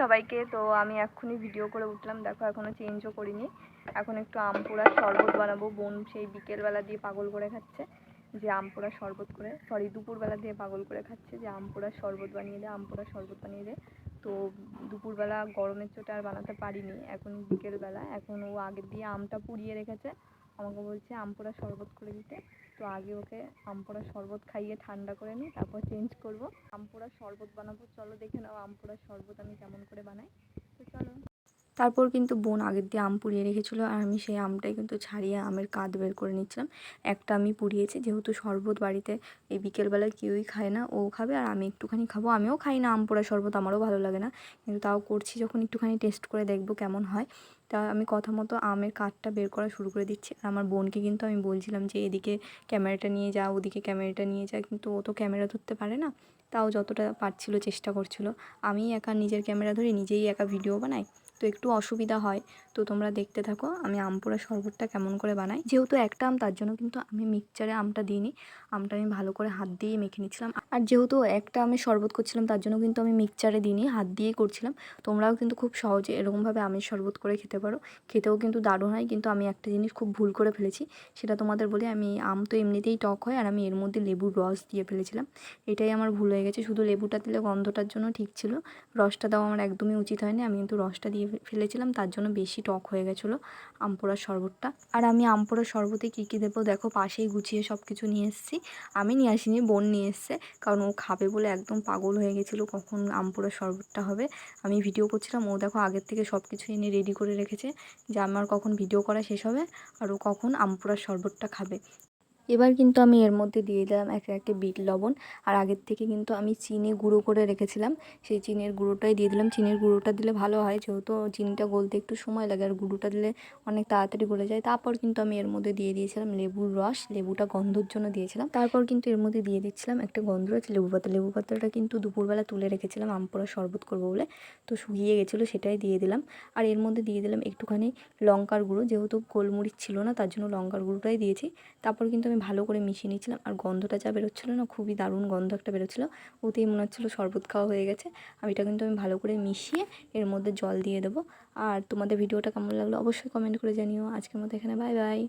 সবাইকে, তো আমি এক্ষুনি ভিডিও করে উঠলাম। দেখো, এখনও চেঞ্জও করিনি। এখন একটু আম পোড়া শরবত বানাবো। বোন সেই বিকেলবেলা দিয়ে পাগল করে খাচ্ছে যে আম পোড়া শরবত করে। সরি দুপুরবেলা দিয়ে পাগল করে খাচ্ছে যে আম পোড়া শরবত বানিয়ে দে, আম পোড়া শরবত বানিয়ে দে। তো দুপুরবেলা গরমের চোটে আর বানাতে পারিনি। এখন বিকেলবেলা, এখন ও আগের দিয়ে আমটা পুড়িয়ে রেখেছে। আমাকে বলছে আম পোড়া শরবত করে দিতে। তো আগে ওকে আম পোড়া শরবত খাইয়ে ঠান্ডা করে নিই তারপর চেঞ্জ করব। আম পোড়া শরবত বানাবো, চলো দেখে নাও আম পোড়া শরবত আমি কেমন করে বানাই তো চলো তারপর কিন্তু বোন আগের দিয়ে আম পুড়িয়ে রেখেছিলো আর আমি সেই আমটাই কিন্তু ছাড়িয়ে আমের কাঁধ বের করে নিচ্ছিলাম। একটা আমি পুড়িয়েছি, যেহেতু শরবত বাড়িতে এই বিকেলবেলায় কেউই খায় না, ও খাবে আর আমি একটুখানি খাব। আমিও খাই না আম পোড়া শরবত, আমারও ভালো লাগে না। কিন্তু তাও করছি, যখন একটুখানি টেস্ট করে দেখব কেমন হয়। তা আমি কথা মতো আমের কাঠটা বের করা শুরু করে দিচ্ছি। আর আমার বোনকে কিন্তু আমি বলছিলাম যে, এদিকে ক্যামেরাটা নিয়ে যা, ওদিকে ক্যামেরাটা নিয়ে যা। কিন্তু ও তো ক্যামেরা ধরতে পারে না। তাও যতটা পারছিল চেষ্টা করছিল। আমি একা নিজের ক্যামেরা ধরে নিজেই একা ভিডিও বানাই। একটু অসুবিধা হয়, তো তোমরা দেখতে থাকো আমি আম পোড়া শরবতটা কেমন করে বানাই। যেহেতু একটা আম, তার জন্য কিন্তু আমি মিক্সচারে আমটা দিইনি, আমটা আমি ভালো করে হাত দিয়ে মেখে নিচ্ছিলাম। আর যেহেতু একটা আমি শরবত করছিলাম, তার জন্য কিন্তু আমি মিক্সচারে দিইনি, হাত দিয়েই করছিলাম। তোমরাও কিন্তু খুব সহজে এরকমভাবে আমের শরবত করে খেতে পারো। খেতেও কিন্তু দারুণ হয়, কিন্তু আমি একটা জিনিস খুব ভুল করে ফেলেছি, সেটা তোমাদের বলি আমি আম তো এমনিতেই টক হয়, আর আমি এর মধ্যে লেবুর রস দিয়ে ফেলেছিলাম। এটাই আমার ভুল হয়ে গেছে, শুধু লেবুটা দিলে গন্ধটার জন্য ঠিক ছিল, রসটা দেওয়া আমার একদমই উচিত হয়নি, আমি কিন্তু রসটা দিয়ে ফেলেছিলাম, তার জন্য বেশি টক হয়ে গেছিল আমপোড়ার শরবতটা। আর আমি আমপোড়ার শরবতে কী কী দেবো দেখো, পাশেই গুছিয়ে সব কিছু নিয়ে এসেছি। আমি নিয়ে আসিনি, বোন নিয়ে এসছে, কারণ ও খাবে বলে একদম পাগল হয়ে গেছিল কখন আমপোড়ার শরবতটা হবে। আমি ভিডিও করছিলাম, ও দেখো আগের থেকে সব কিছু এনে রেডি করে রেখেছে যে আমার কখন ভিডিও করা শেষ হবে আর ও কখন আমপোড়ার শরবতটা খাবে। এবার কিন্তু আমি এর মধ্যে দিয়ে দিলাম একে একে বিট লবণ। আর আগের থেকে কিন্তু আমি চিনি গুঁড়ো করে রেখেছিলাম। সেই চিনির গুঁড়োটাই দিয়ে দিলাম। চিনির গুঁড়োটা দিলে ভালো হয়, যেহেতু চিনিটা গলতে একটু সময় লাগে। আর গুঁড়োটা দিলে অনেক তাড়াতাড়ি গলে যায়। তারপর কিন্তু আমি এর মধ্যে দিয়ে দিয়েছিলাম লেবুর রস। লেবুটা গন্ধর জন্য দিয়েছিলাম। তারপর কিন্তু এর মধ্যে দিয়ে দিচ্ছিলাম একটা গন্ধ রয়েছে, লেবু পাতা। লেবু পাতাটা কিন্তু দুপুরবেলা তুলে রেখেছিলাম আমপোড়া শরবত করব বলে। তো শুকিয়ে গেছিল, সেটাই দিয়ে দিলাম। আর এর মধ্যে দিয়ে দিলাম একটুখানি লঙ্কার গুঁড়ো। যেহেতু গোলমরিচ ছিল না, তার জন্য লঙ্কার গুঁড়োটাই দিয়েছি। তারপর কিন্তু আমি ভালো করে মিশিয়ে নিয়েছিলাম আর গন্ধটা যা বেরোচ্ছিলো না, খুবই দারুণ গন্ধ একটা বেরোচ্ছিলো। ওতেই মনে হচ্ছিল শরবত খাওয়া হয়ে গেছে। আর এটা কিন্তু আমি ভালো করে মিশিয়ে এর মধ্যে জল দিয়ে দেবো। আর তোমাদের ভিডিওটা কেমন লাগল অবশ্যই কমেন্ট করে জানিও। আজকের মতো এখানে বাই বাই